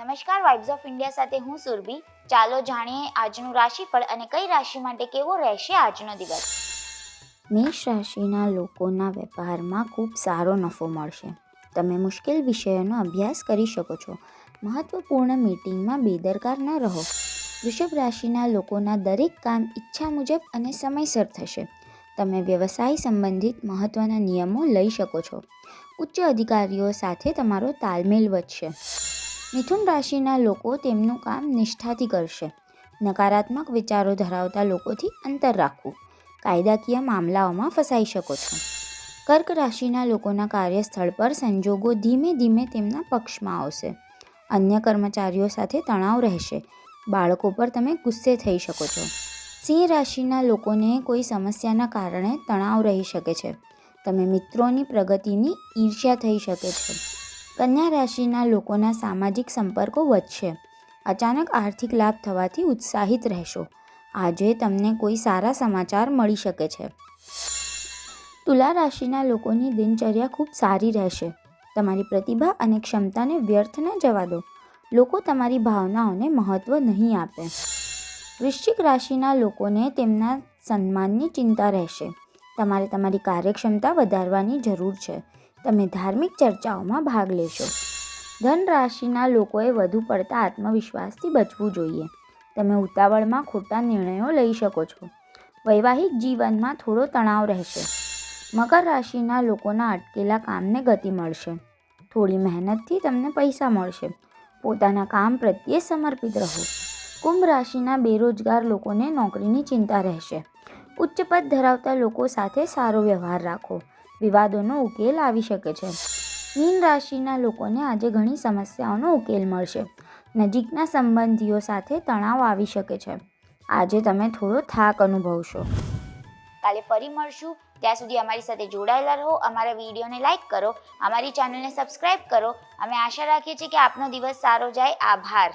નમસ્કાર vibes of India સાથે હું સુરભી. ચાલો જાણીએ આજનું રાશિફળ અને કઈ રાશિ માટે કેવો રહેશે આજનો દિવસ. મેષ રાશિના લોકોના વેપારમાં ખૂબ સારો નફો મળશે. તમે મુશ્કેલ વિષયોનો અભ્યાસ કરી શકો છો. મહત્વપૂર્ણ મીટિંગમાં બેદરકાર ન રહો. વૃષભ રાશિના લોકોના દરેક કામ ઈચ્છા મુજબ અને સમયસર થશે. તમે વ્યવસાય સંબંધિત મહત્ત્વના નિયમો લઈ શકો છો. ઉચ્ચ અધિકારીઓ સાથે તમારો તાલમેલ વધશે. મિથુન રાશિના લોકો તેમનું કામ નિષ્ઠાથી કરશે. નકારાત્મક વિચારો ધરાવતા લોકોથી અંતર રાખવું. કાયદાકીય મામલાઓમાં ફસાઈ શકો છો. કર્ક રાશિના લોકોના કાર્યસ્થળ પર સંજોગો ધીમે ધીમે તેમના પક્ષમાં આવશે. અન્ય કર્મચારીઓ સાથે તણાવ રહેશે. બાળકો પર તમે ગુસ્સે થઈ શકો છો. સિંહ રાશિના લોકોને કોઈ સમસ્યાના કારણે તણાવ રહી શકે છે. તમે મિત્રોની પ્રગતિની ઈર્ષ્યા થઈ શકે છે. કન્યા રાશિના લોકોના સામાજિક સંપર્કો વધશે. અચાનક આર્થિક લાભ થવાથી ઉત્સાહિત રહેશો. આજે તમને કોઈ સારા સમાચાર મળી શકે છે. તુલા રાશિના લોકોની દિનચર્યા ખૂબ સારી રહેશે. તમારી પ્રતિભા અને ક્ષમતાને વ્યર્થ ન જવા દો. લોકો તમારી ભાવનાઓને મહત્ત્વ નહીં આપે. વૃશ્ચિક રાશિના લોકોને તેમના સન્માનની ચિંતા રહેશે. તમારે તમારી કાર્યક્ષમતા વધારવાની જરૂર છે. તમે ધાર્મિક ચર્ચાઓમાં ભાગ લેશો. ધન રાશિના લોકોએ વધુ પડતા આત્મવિશ્વાસથી બચવું જોઈએ. તમે ઉતાવળમાં ખોટા નિર્ણયો લઈ શકો છો. વૈવાહિક જીવનમાં થોડો તણાવ રહેશે. મકર રાશિના લોકોના અટકેલા કામને ગતિ મળશે. થોડી મહેનતથી તમને પૈસા મળશે. પોતાના કામ પ્રત્યે સમર્પિત રહો. કુંભ રાશિના બેરોજગાર લોકોને નોકરીની ચિંતા રહેશે. ઉચ્ચ પદ ધરાવતા લોકો સાથે સારો વ્યવહાર રાખો. વિવાદોનો ઉકેલ આવી શકે છે. મીન રાશિના લોકોને આજે ઘણી સમસ્યાઓનો ઉકેલ મળશે. નજીકના સંબંધીઓ સાથે તણાવ આવી શકે છે. આજે તમે થોડો થાક અનુભવશો. કાલે ફરી મળશું. ત્યાં સુધી અમારી સાથે જોડાયેલા રહો. અમારા વિડીયોને લાઇક કરો. અમારી ચેનલને સબસ્ક્રાઇબ કરો. અમે આશા રાખીએ છીએ કે આપનો દિવસ સારો જાય. આભાર.